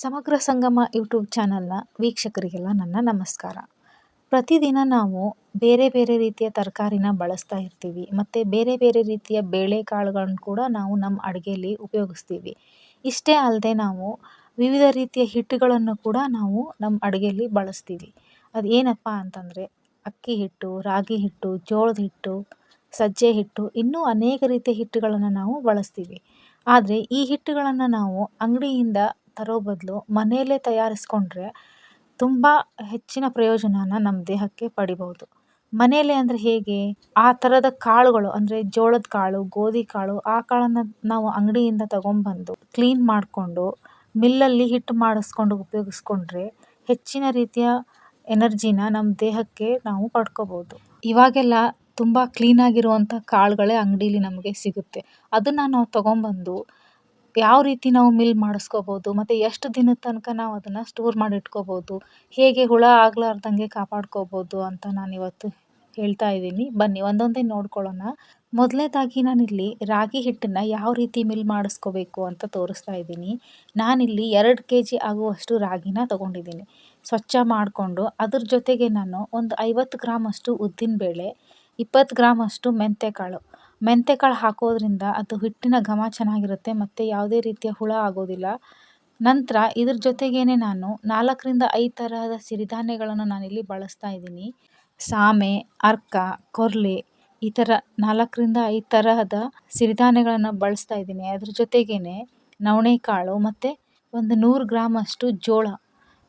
ಸಮಗ್ರ ಸಂಗಮ ಯೂಟ್ಯೂಬ್ ಚಾನಲ್ನ ವೀಕ್ಷಕರಿಗೆಲ್ಲ ನನ್ನ ನಮಸ್ಕಾರ. ಪ್ರತಿದಿನ ನಾವು ಬೇರೆ ಬೇರೆ ರೀತಿಯ ತರಕಾರಿನ ಬಳಸ್ತಾ ಇರ್ತೀವಿ. ಮತ್ತು ಬೇರೆ ಬೇರೆ ರೀತಿಯ ಬೇಳೆಕಾಳುಗಳನ್ನು ಕೂಡ ನಾವು ನಮ್ಮ ಅಡುಗೆಯಲ್ಲಿ ಉಪಯೋಗಿಸ್ತೀವಿ. ಇಷ್ಟೇ ಅಲ್ಲದೆ ನಾವು ವಿವಿಧ ರೀತಿಯ ಹಿಟ್ಟುಗಳನ್ನು ಕೂಡ ನಾವು ನಮ್ಮ ಅಡುಗೆಯಲ್ಲಿ ಬಳಸ್ತೀವಿ. ಅದು ಏನಪ್ಪ ಅಂತಂದರೆ ಅಕ್ಕಿ ಹಿಟ್ಟು, ರಾಗಿ ಹಿಟ್ಟು, ಜೋಳದ ಹಿಟ್ಟು, ಸಜ್ಜೆ ಹಿಟ್ಟು ಇನ್ನೂ ಅನೇಕ ರೀತಿಯ ಹಿಟ್ಟುಗಳನ್ನು ನಾವು ಬಳಸ್ತೀವಿ. ಆದರೆ ಈ ಹಿಟ್ಟುಗಳನ್ನು ನಾವು ಅಂಗಡಿಯಿಂದ ತರೋ ಬದಲು ಮನೆಯಲ್ಲೇ ತಯಾರಿಸ್ಕೊಂಡ್ರೆ ತುಂಬ ಹೆಚ್ಚಿನ ಪ್ರಯೋಜನನ ನಮ್ಮ ದೇಹಕ್ಕೆ ಪಡಿಬೋದು ಮನೆಯಲ್ಲೇ ಅಂದರೆ ಹೇಗೆ? ಆ ಥರದ ಕಾಳುಗಳು ಅಂದರೆ ಜೋಳದ ಕಾಳು, ಗೋಧಿ ಕಾಳು ಆ ಕಾಳನ್ನು ನಾವು ಅಂಗಡಿಯಿಂದ ತಗೊಂಬಂದು ಕ್ಲೀನ್ ಮಾಡಿಕೊಂಡು ಮಿಲ್ಲಲ್ಲಿ ಹಿಟ್ಟು ಮಾಡಿಸ್ಕೊಂಡು ಉಪಯೋಗಿಸ್ಕೊಂಡ್ರೆ ಹೆಚ್ಚಿನ ರೀತಿಯ ಎನರ್ಜಿನ ನಮ್ಮ ದೇಹಕ್ಕೆ ನಾವು ಪಡ್ಕೋಬೋದು ಇವಾಗೆಲ್ಲ ತುಂಬ ಕ್ಲೀನಾಗಿರುವಂಥ ಕಾಳುಗಳೇ ಅಂಗಡೀಲಿ ನಮಗೆ ಸಿಗುತ್ತೆ. ಅದನ್ನು ನಾವು ತಗೊಂಬಂದು ಯಾವ ರೀತಿ ನಾವು ಮಿಲ್ ಮಾಡಿಸ್ಕೋಬೋದು, ಮತ್ತು ಎಷ್ಟು ದಿನದ ತನಕ ನಾವು ಅದನ್ನು ಸ್ಟೋರ್ ಮಾಡಿ ಇಟ್ಕೋಬೋದು ಹೇಗೆ ಹುಳ ಆಗಲಾರ್ದಂಗೆ ಕಾಪಾಡ್ಕೋಬೋದು ಅಂತ ನಾನು ಇವತ್ತು ಹೇಳ್ತಾ ಇದ್ದೀನಿ. ಬನ್ನಿ, ಒಂದೊಂದೇ ನೋಡ್ಕೊಳ್ಳೋಣ. ಮೊದಲನೇದಾಗಿ ನಾನಿಲ್ಲಿ ರಾಗಿ ಹಿಟ್ಟನ್ನು ಯಾವ ರೀತಿ ಮಿಲ್ ಮಾಡಿಸ್ಕೋಬೇಕು ಅಂತ ತೋರಿಸ್ತಾ ಇದ್ದೀನಿ. ನಾನಿಲ್ಲಿ ಎರಡು ಕೆ ಜಿ ಆಗುವಷ್ಟು ರಾಗಿನ ತೊಗೊಂಡಿದ್ದೀನಿ. ಸ್ವಚ್ಛ ಮಾಡಿಕೊಂಡು ಅದ್ರ ಜೊತೆಗೆ ನಾನು ಒಂದು ಐವತ್ತು ಗ್ರಾಮಷ್ಟು ಉದ್ದಿನಬೇಳೆ ಇಪ್ಪತ್ತು ಗ್ರಾಮಷ್ಟು ಮೆಂತ್ಯಕಾಳು. ಮೆಂತ್ಯಕಾಳು ಹಾಕೋದ್ರಿಂದ ಅದು ಹಿಟ್ಟಿನ ಘಮ ಚೆನ್ನಾಗಿರುತ್ತೆ ಮತ್ತು ಯಾವುದೇ ರೀತಿಯ ಹುಳ ಆಗೋದಿಲ್ಲ. ನಂತರ ಇದ್ರ ಜೊತೆಗೇ ನಾನು ನಾಲ್ಕರಿಂದ ಐದು ತರಹದ ಸಿರಿಧಾನ್ಯಗಳನ್ನು ನಾನಿಲ್ಲಿ ಬಳಸ್ತಾ ಇದ್ದೀನಿ. ಸಾಮೆ, ಅರ್ಕ, ಕೊರ್ಲೆ ಈ ಥರ ನಾಲ್ಕರಿಂದ ಐದು ತರಹದ ಸಿರಿಧಾನ್ಯಗಳನ್ನು ಬಳಸ್ತಾ ಇದ್ದೀನಿ. ಅದ್ರ ಜೊತೆಗೇ ನವಣೆಕಾಳು ಮತ್ತು ಒಂದು ನೂರು ಗ್ರಾಮಷ್ಟು ಜೋಳ.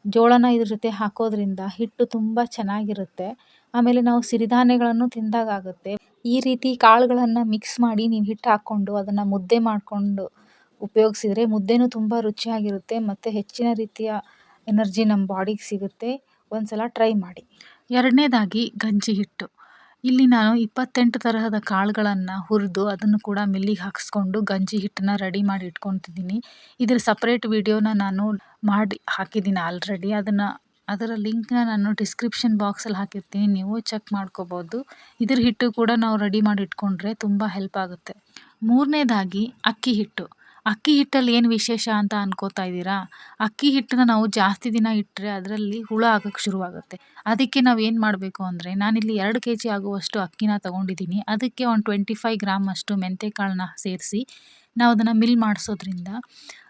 ಜೋಳನ ಇದ್ರ ಜೊತೆ ಹಾಕೋದ್ರಿಂದ ಹಿಟ್ಟು ತುಂಬ ಚೆನ್ನಾಗಿರುತ್ತೆ. ಆಮೇಲೆ ನಾವು ಸಿರಿಧಾನ್ಯಗಳನ್ನು ತಿಂದಾಗುತ್ತೆ ಈ ರೀತಿ ಕಾಳುಗಳನ್ನು ಮಿಕ್ಸ್ ಮಾಡಿ ನೀವು ಹಿಟ್ಟು ಹಾಕ್ಕೊಂಡು ಅದನ್ನು ಮುದ್ದೆ ಮಾಡಿಕೊಂಡು ಉಪಯೋಗಿಸಿದ್ರೆ ಮುದ್ದೆನೂ ತುಂಬ ರುಚಿಯಾಗಿರುತ್ತೆ ಮತ್ತು ಹೆಚ್ಚಿನ ರೀತಿಯ ಎನರ್ಜಿ ನಮ್ಮ ಬಾಡಿಗೆ ಸಿಗುತ್ತೆ. ಒಂದು ಸಲ ಟ್ರೈ ಮಾಡಿ. ಎರಡನೇದಾಗಿ ಗಂಜಿ ಹಿಟ್ಟು. ಇಲ್ಲಿ ನಾನು ಇಪ್ಪತ್ತೆಂಟು ತರಹದ ಕಾಳುಗಳನ್ನು ಹುರಿದು ಅದನ್ನು ಕೂಡ ಮಿಲ್ಲಿಗೆ ಹಾಕಿಸ್ಕೊಂಡು ಗಂಜಿ ಹಿಟ್ಟನ್ನ ರೆಡಿ ಮಾಡಿ ಇಟ್ಕೊತಿದ್ದೀನಿ ಇದ್ರ ಸಪ್ರೇಟ್ ವಿಡಿಯೋನ ನಾನು ಮಾಡಿ ಹಾಕಿದ್ದೀನಿ ಆಲ್ರೆಡಿ ಅದನ್ನು ಅದರ ಲಿಂಕ್ನ ನಾನು ಡಿಸ್ಕ್ರಿಪ್ಷನ್ ಬಾಕ್ಸಲ್ಲಿ ಹಾಕಿರ್ತೀನಿ, ನೀವು ಚೆಕ್ ಮಾಡ್ಕೋಬೋದು. ಇದ್ರ ಹಿಟ್ಟು ಕೂಡ ನಾವು ರೆಡಿ ಮಾಡಿ ಇಟ್ಕೊಂಡ್ರೆ ತುಂಬ ಹೆಲ್ಪ್ ಆಗುತ್ತೆ. ಮೂರನೇದಾಗಿ ಅಕ್ಕಿ ಹಿಟ್ಟು. ಅಕ್ಕಿ ಹಿಟ್ಟಲ್ಲಿ ಏನು ವಿಶೇಷ ಅಂತ ಅನ್ಕೋತಾ ಇದ್ದೀರಾ? ಅಕ್ಕಿ ಹಿಟ್ಟನ್ನ ನಾವು ಜಾಸ್ತಿ ದಿನ ಇಟ್ಟರೆ ಅದರಲ್ಲಿ ಹುಳ ಆಗಕ್ಕೆ ಶುರುವಾಗುತ್ತೆ. ಅದಕ್ಕೆ ನಾವು ಏನು ಮಾಡಬೇಕು ಅಂದರೆ ನಾನಿಲ್ಲಿ ಎರಡು ಕೆ ಜಿ ಆಗುವಷ್ಟು ಅಕ್ಕಿನ ತೊಗೊಂಡಿದ್ದೀನಿ. ಅದಕ್ಕೆ ಒಂದು ಟ್ವೆಂಟಿ ಫೈವ್ ಗ್ರಾಮ್ ಅಷ್ಟು ಮೆಂತ್ಯಕಾಳನ್ನ ಸೇರಿಸಿ ನಾವು ಅದನ್ನು ಮಿಲ್ ಮಾಡಿಸೋದ್ರಿಂದ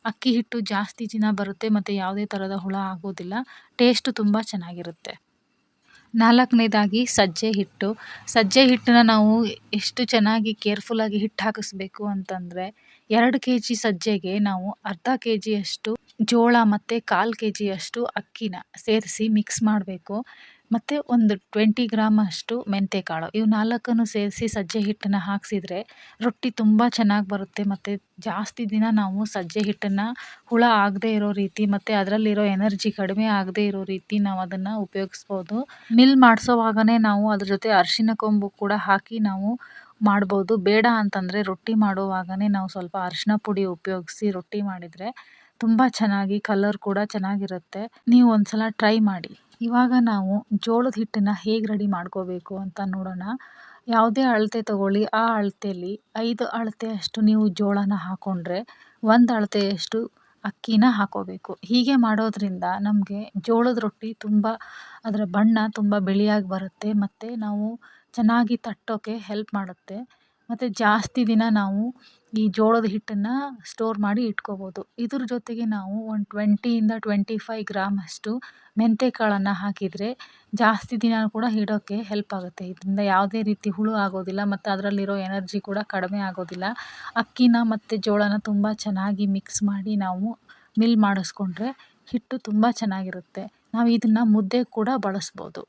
ಅಕ್ಕಿ ಹಿಟ್ಟು ಜಾಸ್ತಿ ದಿನ ಬರುತ್ತೆ ಮತ್ತು ಯಾವುದೇ ಥರದ ಹುಳ ಆಗೋದಿಲ್ಲ. ಟೇಸ್ಟು ತುಂಬ ಚೆನ್ನಾಗಿರುತ್ತೆ. ನಾಲ್ಕನೇದಾಗಿ ಸಜ್ಜೆ ಹಿಟ್ಟು. ಸಜ್ಜೆ ಹಿಟ್ಟನ್ನ ನಾವು ಎಷ್ಟು ಚೆನ್ನಾಗಿ ಕೇರ್ಫುಲ್ಲಾಗಿ ಹಿಟ್ಟು ಹಾಕಿಸ್ಬೇಕು ಅಂತಂದರೆ ಎರಡು ಕೆ ಜಿ ಸಜ್ಜೆಗೆ ನಾವು ಅರ್ಧ ಕೆ ಜಿಯಷ್ಟು ಜೋಳ ಮತ್ತು ಕಾಲು ಕೆ ಜಿಯಷ್ಟು ಅಕ್ಕಿನ ಸೇರಿಸಿ ಮಿಕ್ಸ್ ಮಾಡಬೇಕು. ಮತ್ತು ಒಂದು ಟ್ವೆಂಟಿ ಗ್ರಾಮ್ ಅಷ್ಟು ಮೆಂತ್ಯಕಾಳು ಇವು ನಾಲ್ಕನ್ನು ಸೇರಿಸಿ ಸಜ್ಜೆ ಹಿಟ್ಟನ್ನು ಹಾಕಿಸಿದ್ರೆ ರೊಟ್ಟಿ ತುಂಬ ಚೆನ್ನಾಗಿ ಬರುತ್ತೆ ಮತ್ತು ಜಾಸ್ತಿ ದಿನ ನಾವು ಸಜ್ಜೆ ಹಿಟ್ಟನ್ನು ಹುಳ ಆಗದೇ ಇರೋ ರೀತಿ ಮತ್ತು ಅದರಲ್ಲಿರೋ ಎನರ್ಜಿ ಕಡಿಮೆ ಆಗದೇ ಇರೋ ರೀತಿ ನಾವು ಅದನ್ನು ಉಪಯೋಗಿಸ್ಬೋದು. ಮಿಲ್ ಮಾಡಿಸೋವಾಗನೇ ನಾವು ಅದ್ರ ಜೊತೆ ಅರಿಶಿನ ಕೊಂಬು ಕೂಡ ಹಾಕಿ ನಾವು ಮಾಡ್ಬೋದು. ಬೇಡ ಅಂತಂದರೆ ರೊಟ್ಟಿ ಮಾಡುವಾಗನೇ ನಾವು ಸ್ವಲ್ಪ ಅರಿಶಿನ ಪುಡಿ ಉಪಯೋಗಿಸಿ ರೊಟ್ಟಿ ಮಾಡಿದರೆ ತುಂಬ ಚೆನ್ನಾಗಿ ಕಲರ್ ಕೂಡ ಚೆನ್ನಾಗಿರುತ್ತೆ. ನೀವು ಒಂದು ಸಲ ಟ್ರೈ ಮಾಡಿ. ಇವಾಗ ನಾವು ಜೋಳದ ಹಿಟ್ಟನ್ನು ಹೇಗೆ ರೆಡಿ ಮಾಡ್ಕೋಬೇಕು ಅಂತ ನೋಡೋಣ. ಯಾವುದೇ ಅಳತೆ ತಗೊಳ್ಳಿ. ಆ ಅಳತೆಯಲ್ಲಿ ಐದು ಅಳತೆಯಷ್ಟು ನೀವು ಜೋಳನ ಹಾಕ್ಕೊಂಡ್ರೆ ಒಂದು ಅಳತೆಯಷ್ಟು ಅಕ್ಕಿನ ಹಾಕೋಬೇಕು. ಹೀಗೆ ಮಾಡೋದ್ರಿಂದ ನಮಗೆ ಜೋಳದ ರೊಟ್ಟಿ ತುಂಬ ಅದರ ಬಣ್ಣ ತುಂಬ ಬಿಳಿಯಾಗಿ ಬರುತ್ತೆ. ಮತ್ತು ನಾವು ಚೆನ್ನಾಗಿ ತಟ್ಟೋಕ್ಕೆ ಹೆಲ್ಪ್ ಮಾಡುತ್ತೆ. ಮತ್ತು ಜಾಸ್ತಿ ದಿನ ನಾವು ಈ ಜೋಳದ ಹಿಟ್ಟನ್ನು ಸ್ಟೋರ್ ಮಾಡಿ ಇಟ್ಕೋಬೋದು. ಇದ್ರ ಜೊತೆಗೆ ನಾವು ಒಂದು ಟ್ವೆಂಟಿಯಿಂದ ಟ್ವೆಂಟಿ ಫೈವ್ ಗ್ರಾಮ್ ಅಷ್ಟು ಮೆಂತ್ಯಕಾಳನ್ನು ಹಾಕಿದರೆ ಜಾಸ್ತಿ ದಿನ ಕೂಡ ಇಡೋಕ್ಕೆ ಹೆಲ್ಪ್ ಆಗುತ್ತೆ. ಇದರಿಂದ ಯಾವುದೇ ರೀತಿ ಹುಳು ಆಗೋದಿಲ್ಲ ಮತ್ತು ಅದರಲ್ಲಿರೋ ಎನರ್ಜಿ ಕೂಡ ಕಡಿಮೆ ಆಗೋದಿಲ್ಲ. ಅಕ್ಕಿನ ಮತ್ತು ಜೋಳನ ತುಂಬ ಚೆನ್ನಾಗಿ ಮಿಕ್ಸ್ ಮಾಡಿ ನಾವು ಮಿಲ್ ಮಾಡಿಸ್ಕೊಂಡ್ರೆ ಹಿಟ್ಟು ತುಂಬ ಚೆನ್ನಾಗಿರುತ್ತೆ. ನಾವು ಇದನ್ನು ಮುದ್ದೆ ಕೂಡ ಬಳಸ್ಬೋದು.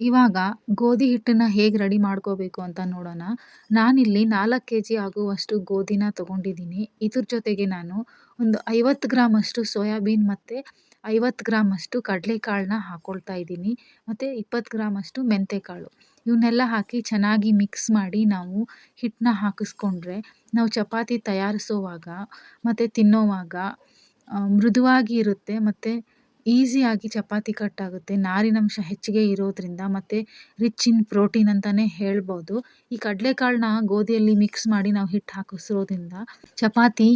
ಇವಾಗ ಗೋಧಿ ಹಿಟ್ಟನ್ನು ಹೇಗೆ ರೆಡಿ ಮಾಡ್ಕೋಬೇಕು ಅಂತ ನೋಡೋಣ. ನಾನಿಲ್ಲಿ ನಾಲ್ಕು ಕೆ ಜಿ ಆಗುವಷ್ಟು ಗೋಧಿನ ತೊಗೊಂಡಿದ್ದೀನಿ. ಇದ್ರ ಜೊತೆಗೆ ನಾನು ಒಂದು ಐವತ್ತು ಗ್ರಾಮಷ್ಟು ಸೋಯಾಬೀನ್ ಮತ್ತು ಐವತ್ತು ಗ್ರಾಮಷ್ಟು ಕಡಲೆಕಾಳನ್ನ ಹಾಕ್ಕೊಳ್ತಾ ಇದ್ದೀನಿ. ಮತ್ತು ಇಪ್ಪತ್ತು ಗ್ರಾಮಷ್ಟು ಮೆಂತ್ಯಕಾಳು ಇವನ್ನೆಲ್ಲ ಹಾಕಿ ಚೆನ್ನಾಗಿ ಮಿಕ್ಸ್ ಮಾಡಿ ನಾವು ಹಿಟ್ಟನ್ನ ಹಾಕಿಸ್ಕೊಂಡ್ರೆ ನಾವು ಚಪಾತಿ ತಯಾರಿಸೋವಾಗ ಮತ್ತು ತಿನ್ನೋವಾಗ ಮೃದುವಾಗಿ ಇರುತ್ತೆ. ಮತ್ತು ಈಸಿಯಾಗಿ ಚಪಾತಿ ಕಟ್ಟಾಗುತ್ತೆ. ನಾರಿನಂಶ ಹೆಚ್ಚಿಗೆ ಇರೋದ್ರಿಂದ ಮತ್ತು ರಿಚ್ ಇನ್ ಪ್ರೋಟೀನ್ ಅಂತಲೇ ಹೇಳ್ಬೋದು. ಈ ಕಡಲೆಕಾಳನ್ನ ಗೋಧಿಯಲ್ಲಿ ಮಿಕ್ಸ್ ಮಾಡಿ ನಾವು ಹಿಟ್ಟು ಹಾಕಿಸೋದ್ರಿಂದ ಚಪಾತಿ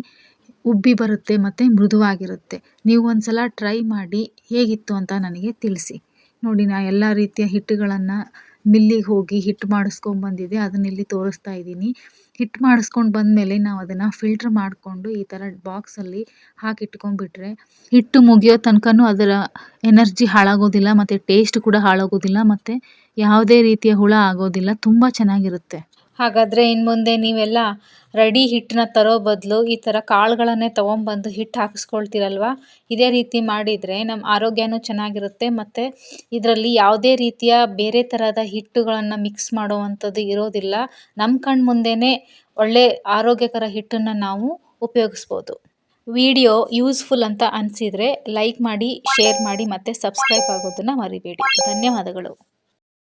ಉಬ್ಬಿ ಬರುತ್ತೆ ಮತ್ತು ಮೃದುವಾಗಿರುತ್ತೆ. ನೀವು ಒಂದು ಸಲ ಟ್ರೈ ಮಾಡಿ ಹೇಗಿತ್ತು ಅಂತ ನನಗೆ ತಿಳಿಸಿ. ನೋಡಿ, ನಾ ಎಲ್ಲ ರೀತಿಯ ಹಿಟ್ಟುಗಳನ್ನು ಮಿಲ್ಲಿಗೆ ಹೋಗಿ ಹಿಟ್ಟು ಮಾಡಿಸ್ಕೊಂಬಂದಿದ್ದೆ ಅದನ್ನ ಇಲ್ಲಿ ತೋರಿಸ್ತಾ ಇದ್ದೀನಿ. ಹಿಟ್ಟು ಮಾಡಿಸ್ಕೊಂಡು ಬಂದಮೇಲೆ ನಾವು ಅದನ್ನು ಫಿಲ್ಟ್ರ್ ಮಾಡಿಕೊಂಡು ಈ ಥರ ಬಾಕ್ಸಲ್ಲಿ ಹಾಕಿಟ್ಕೊಂಡ್ಬಿಟ್ರೆ ಹಿಟ್ಟು ಮುಗಿಯೋ ತನಕನೂ ಅದರ ಎನರ್ಜಿ ಹಾಳಾಗೋದಿಲ್ಲ, ಮತ್ತು ಟೇಸ್ಟ್ ಕೂಡ ಹಾಳಾಗೋದಿಲ್ಲ, ಮತ್ತು ಯಾವುದೇ ರೀತಿಯ ಹುಳ ಆಗೋದಿಲ್ಲ, ತುಂಬ ಚೆನ್ನಾಗಿರುತ್ತೆ. ಹಾಗಾದರೆ ಇನ್ನು ಮುಂದೆ ನೀವೆಲ್ಲ ರೆಡಿ ಹಿಟ್ಟನ್ನ ತರೋ ಬದಲು ಈ ಥರ ಕಾಳುಗಳನ್ನೇ ತೊಗೊಂಬಂದು ಹಿಟ್ಟು ಹಾಕಿಸ್ಕೊಳ್ತೀರಲ್ವ? ಇದೇ ರೀತಿ ಮಾಡಿದರೆ ನಮ್ಮ ಆರೋಗ್ಯನೂ ಚೆನ್ನಾಗಿರುತ್ತೆ ಮತ್ತು ಇದರಲ್ಲಿ ಯಾವುದೇ ರೀತಿಯ ಬೇರೆ ಥರದ ಹಿಟ್ಟುಗಳನ್ನು ಮಿಕ್ಸ್ ಮಾಡುವಂಥದ್ದು ಇರೋದಿಲ್ಲ. ನಮ್ಮ ಕಣ್ಣು ಮುಂದೆಯೇ ಒಳ್ಳೆ ಆರೋಗ್ಯಕರ ಹಿಟ್ಟನ್ನು ನಾವು ಉಪಯೋಗಿಸ್ಬೋದು. ವಿಡಿಯೋ ಯೂಸ್ಫುಲ್ ಅಂತ ಅನಿಸಿದರೆ ಲೈಕ್ ಮಾಡಿ, ಶೇರ್ ಮಾಡಿ ಮತ್ತು ಸಬ್ಸ್ಕ್ರೈಬ್ ಆಗೋದನ್ನು ಮರಿಬೇಡಿ. ಧನ್ಯವಾದಗಳು.